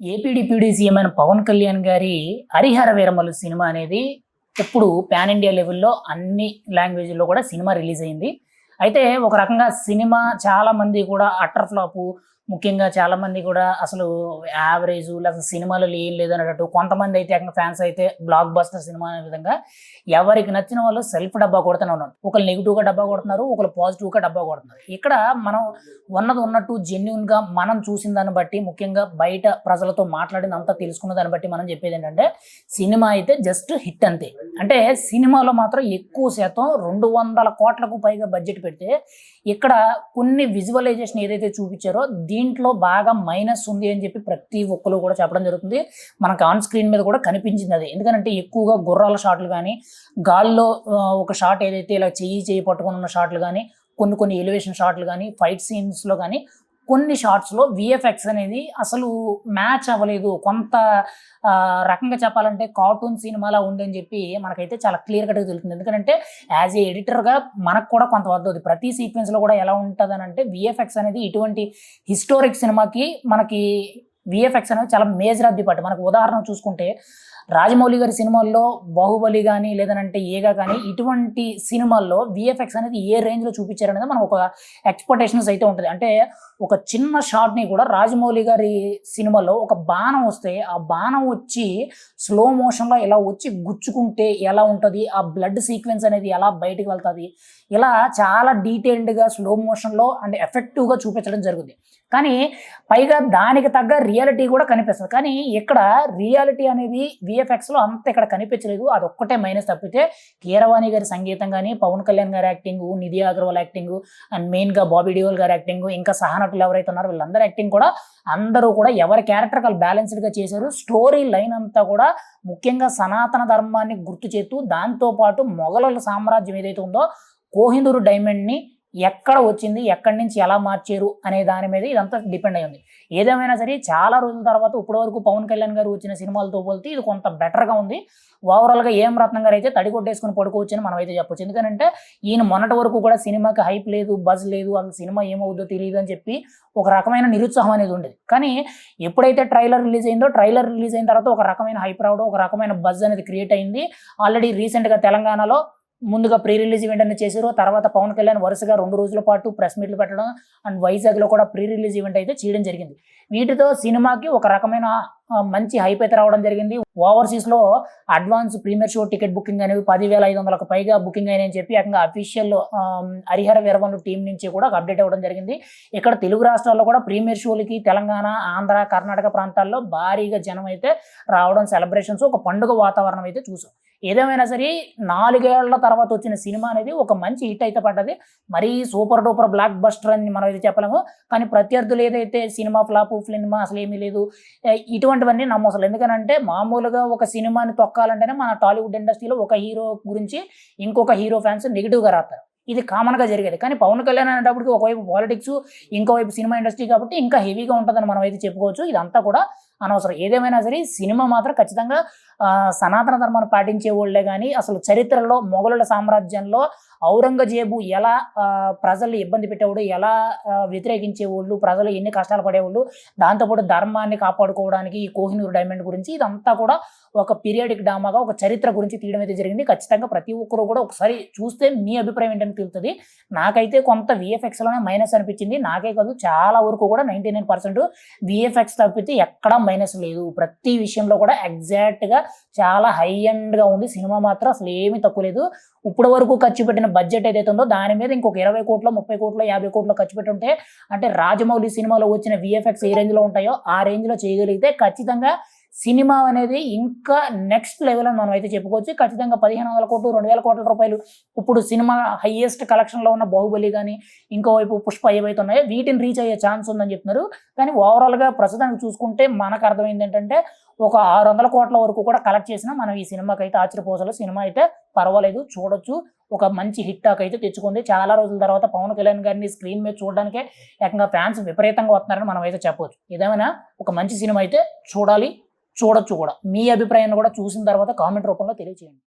AP deputy CM అయిన పవన్ కళ్యాణ్ గారి Harihara Veeramallu cinema అనేది ఇప్పుడు పాన్ ఇండియా లెవెల్లో అన్ని లాంగ్వేజ్లో కూడా సినిమా రిలీజ్ అయింది. అయితే ఒక రకంగా సినిమా చాలా మంది కూడా అటర్ ఫ్లాపు ముఖ్యంగా చాలా మంది కూడా అసలు యావరేజ్ లేకపోతే సినిమాలు ఏం లేదన్నట్టు కొంతమంది అయితే ఫ్యాన్స్ అయితే బ్లాక్ బస్టర్ సినిమా అనే విధంగా ఎవరికి నచ్చిన వాళ్ళు సెల్ఫ్ డబ్బా కొడుతూనే ఉన్నారు. ఒకరు నెగిటివ్గా డబ్బా కొడుతున్నారు ఒకరు పాజిటివ్గా డబ్బా కొడుతున్నారు. ఇక్కడ మనం ఉన్నది ఉన్నట్టు జెన్యున్గా మనం చూసిన దాన్ని బట్టి ముఖ్యంగా బయట ప్రజలతో మాట్లాడింది అంతా తెలుసుకున్న దాన్ని బట్టి మనం చెప్పేది ఏంటంటే సినిమా అయితే జస్ట్ హిట్ అంతే. అంటే సినిమాలో మాత్రం ఎక్కువ శాతం రెండు వందల కోట్లకు పైగా బడ్జెట్ పెడితే ఇక్కడ కొన్ని విజువలైజేషన్ ఏదైతే చూపించారో దీంట్లో బాగా మైనస్ ఉంది అని చెప్పి ప్రతి ఒక్కరు కూడా చెప్పడం జరుగుతుంది. మనకు ఆన్ స్క్రీన్ మీద కూడా కనిపించింది అది. ఎందుకంటే ఎక్కువగా గుర్రాల షాట్లు కానీ గాల్లో ఒక షాట్ ఏదైతే ఇలా చెయ్యి చెయ్యి పట్టుకుని ఉన్న షాట్లు కానీ కొన్ని కొన్ని ఎలివేషన్ షాట్లు కానీ ఫైట్ సీన్స్లో కానీ కొన్ని షార్ట్స్లో విఎఫ్ఎక్స్ అనేది అసలు మ్యాచ్ అవ్వలేదు. కొంత రకంగా చెప్పాలంటే కార్టూన్ సినిమాలా ఉందని చెప్పి మనకైతే చాలా క్లియర్ కట్గా తెలుస్తుంది. ఎందుకంటే యాజ్ ఏ ఎడిటర్గా మనకు కూడా కొంత వద్దది ప్రతి సీక్వెన్స్లో కూడా ఎలా ఉంటుంది అంటే విఎఫ్ఎక్స్ అనేది ఇటువంటి హిస్టోరిక్ సినిమాకి మనకి విఎఫ్ఎక్స్ అనేది చాలా మేజర్ ఆఫ్ ది పార్ట్ మనకు ఉదాహరణ చూసుకుంటే రాజమౌళి గారి సినిమాల్లో బాహుబలి కానీ లేదనంటే ఏగా కానీ ఇటువంటి సినిమాల్లో విఎఫ్ఎక్స్ అనేది ఏ రేంజ్లో చూపించారనేది మనం ఒక ఎక్స్పెక్టేషన్స్ అయితే ఉంటుంది. అంటే ఒక చిన్న షాట్ని కూడా రాజమౌళి గారి సినిమాలో ఒక బాణం వస్తే ఆ బాణం వచ్చి స్లో మోషన్లో ఇలా వచ్చి గుచ్చుకుంటే ఎలా ఉంటుంది? ఆ బ్లడ్ సీక్వెన్స్ అనేది ఎలా బయటకు వెళ్తుంది? ఇలా చాలా డీటెయిల్డ్గా స్లో మోషన్లో అండ్ ఎఫెక్టివ్గా చూపించడం జరుగుతుంది కానీ పైగా దానికి తగ్గ రియాలిటీ కూడా కనిపిస్తుంది. కానీ ఇక్కడ రియాలిటీ అనేది విఎఫ్ఎక్స్లో అంత ఇక్కడ కనిపించలేదు. అది ఒక్కటే మైనస్ తప్పితే కీరవాణి గారి సంగీతం కానీ పవన్ కళ్యాణ్ గారి acting Nidhi Agarwal acting and మెయిన్గా బాబీ డియోల్ గారి యాక్టింగ్ ఇంకా సహనటులు ఎవరైతే ఉన్నారో వీళ్ళందరూ యాక్టింగ్ కూడా అందరూ కూడా ఎవరి క్యారెక్టర్ వాళ్ళు బ్యాలెన్స్డ్గా చేశారు స్టోరీ లైన్ అంతా కూడా ముఖ్యంగా సనాతన ధర్మాన్ని గుర్తు చేస్తూ దాంతోపాటు మొఘలుల సామ్రాజ్యం ఏదైతే ఉందో కోహిందూరు డైమండ్ని ఎక్కడ వచ్చింది ఎక్కడి నుంచి ఎలా మార్చారు అనే దాని మీద ఇదంతా డిపెండ్ అయి ఉంది ఏదేమైనా సరే చాలా రోజుల తర్వాత ఇప్పటి వరకు పవన్ కళ్యాణ్ గారు వచ్చిన సినిమాలతో పోలితే ఇది కొంత బెటర్గా ఉంది. ఓవరాల్గా ఏం రత్నం గారు అయితే తడి కొట్టేసుకుని పడుకోవచ్చు అని మనం అయితే చెప్పొచ్చు. ఎందుకంటే ఈయన మొన్నటి వరకు కూడా సినిమాకి హైప్ లేదు బజ్ లేదు అసలు సినిమా ఏమవుద్దో తెలియదు అని చెప్పి ఒక రకమైన నిరుత్సాహం అనేది ఉండేది. కానీ ఎప్పుడైతే ట్రైలర్ రిలీజ్ అయిందో ట్రైలర్ రిలీజ్ అయిన తర్వాత ఒక రకమైన హైప్ రావడం ఒక రకమైన బజ్ అనేది క్రియేట్ అయింది. ఆల్రెడీ రీసెంట్గా తెలంగాణలో ముందుగా ప్రీ రిలీజ్ ఈవెంట్ అనేది చేశారు. తర్వాత పవన్ కళ్యాణ్ వరుసగా రెండు రోజుల పాటు ప్రెస్ మీట్లు పెట్టడం అండ్ వైజాగ్లో కూడా ప్రీ రిలీజ్ ఈవెంట్ అయితే చేయడం జరిగింది. వీటితో సినిమాకి ఒక రకమైన మంచి హైప్ అయితే రావడం జరిగింది. ఓవర్సీస్లో advance premiere show ticket booking అనేవి పదివేల ఐదు వందలకు పైగా బుకింగ్ అయినాయని చెప్పి ఏకంగా అఫీషియల్ హరిహర వీరవన్లు టీం నుంచి కూడా ఒక అప్డేట్ అవ్వడం జరిగింది. ఇక్కడ తెలుగు రాష్ట్రాల్లో కూడా ప్రీమియర్ షోలకి తెలంగాణ ఆంధ్ర కర్ణాటక ప్రాంతాల్లో భారీగా జనం అయితే రావడం సెలబ్రేషన్స్ ఒక పండుగ వాతావరణం అయితే చూసాం. ఏదేమైనా సరే నాలుగేళ్ళ తర్వాత వచ్చిన సినిమా అనేది ఒక మంచి హిట్ అయితే పడ్డది. మరీ సూపర్ డూపర్ బ్లాక్ బస్టర్ అని మనం అయితే చెప్పలేము. కానీ ప్రత్యర్థులు ఏదైతే సినిమా ఫ్లాప్ సినిమా అసలు ఏమీ లేదు. ఇటువంటివన్నీ నమ్మోసలు ఎందుకనంటే మామూలుగా ఒక సినిమాని తొక్కాలంటేనే మన టాలీవుడ్ ఇండస్ట్రీలో ఒక హీరో గురించి ఇంకొక హీరో ఫ్యాన్స్ నెగిటివ్గా రాస్తారు ఇది కామన్గా జరిగేది. కానీ పవన్ కళ్యాణ్ అనేటప్పటికి ఒకవైపు పాలిటిక్స్ ఇంకోవైపు సినిమా ఇండస్ట్రీ కాబట్టి ఇంకా హెవీగా ఉంటుందని మనం అయితే చెప్పుకోవచ్చు. ఇదంతా కూడా అనవసరం. ఏదేమైనా సరే సినిమా మాత్రం ఖచ్చితంగా సనాతన ధర్మాన్ని పాటించే వాళ్ళే కానీ అసలు చరిత్రలో మొఘలుల సామ్రాజ్యంలో ఔరంగజేబు ఎలా ప్రజల్ని ఇబ్బంది పెట్టేవాడు ఎలా వ్యతిరేకించే వ్యతిరేకించేవాళ్ళు ప్రజలు ఎన్ని కష్టాలు పడేవాళ్ళు దాంతోపాటు ధర్మాన్ని కాపాడుకోవడానికి ఈ కోహినూరు డైమండ్ గురించి ఇదంతా కూడా ఒక పీరియాడిక్ డ్రామాగా ఒక చరిత్ర గురించి తీయడం అయితే జరిగింది. ఖచ్చితంగా ప్రతి ఒక్కరు కూడా ఒకసారి చూస్తే మీ అభిప్రాయం ఏంటని తెలుస్తుంది నాకైతే కొంత విఎఫ్ఎక్స్లోనే మైనస్ అనిపించింది. నాకే కాదు చాలా వరకు కూడా నైంటీ నైన్ పర్సెంట్ విఎఫ్ఎక్స్ తప్పితే ఎక్కడా మైనస్ లేదు. ప్రతి విషయంలో కూడా ఎగ్జాక్ట్గా చాలా హై ఎండ్గా ఉంది. సినిమా మాత్రం అసలు ఏమీ తక్కువ లేదు. ఇప్పటి వరకు ఖర్చు పెట్టిన బడ్జెట్ ఏదైతే ఉందో దాని మీద ఇంకొక ఇరవై కోట్ల ముప్పై కోట్ల యాభై కోట్ల ఖర్చు పెట్టి ఉంటే అంటే రాజమౌళి సినిమాలో వచ్చిన విఎఫ్ఎక్స్ ఏ రేంజ్లో ఉంటాయో ఆ రేంజ్లో చేయగలిగితే ఖచ్చితంగా సినిమా అనేది ఇంకా నెక్స్ట్ లెవెల్ అని మనం అయితే చెప్పుకోవచ్చు. ఖచ్చితంగా పదిహేను వందల కోట్లు రెండు వేల కోట్ల రూపాయలు ఇప్పుడు సినిమా హైయెస్ట్ కలెక్షన్లో ఉన్న బాహుబలి కానీ ఇంకోవైపు పుష్ప ఏవైతే ఉన్నాయో వీటిని రీచ్ అయ్యే ఛాన్స్ ఉందని చెప్తున్నారు. కానీ ఓవరాల్గా ప్రస్తుతానికి చూసుకుంటే మనకు అర్థమైంది ఏంటంటే ఒక ఆరు వందల కోట్ల వరకు కూడా కలెక్ట్ చేసినా మనం ఈ సినిమాకి అయితే ఆశ్చర్యపోసలు. సినిమా అయితే పర్వాలేదు చూడొచ్చు. ఒక మంచి హిట్ అయితే తెచ్చుకుంది. చాలా రోజుల తర్వాత పవన్ కళ్యాణ్ గారిని స్క్రీన్ మీద చూడడానికే ఏకంగా ఫ్యాన్స్ విపరీతంగా వస్తున్నారని మనం అయితే చెప్పవచ్చు ఏదేమైనా ఒక మంచి సినిమా అయితే చూడాలి. చూడొచ్చు కూడా. మీ అభిప్రాయాన్ని కూడా చూసిన తర్వాత కామెంట్ రూపంలో తెలియజేయండి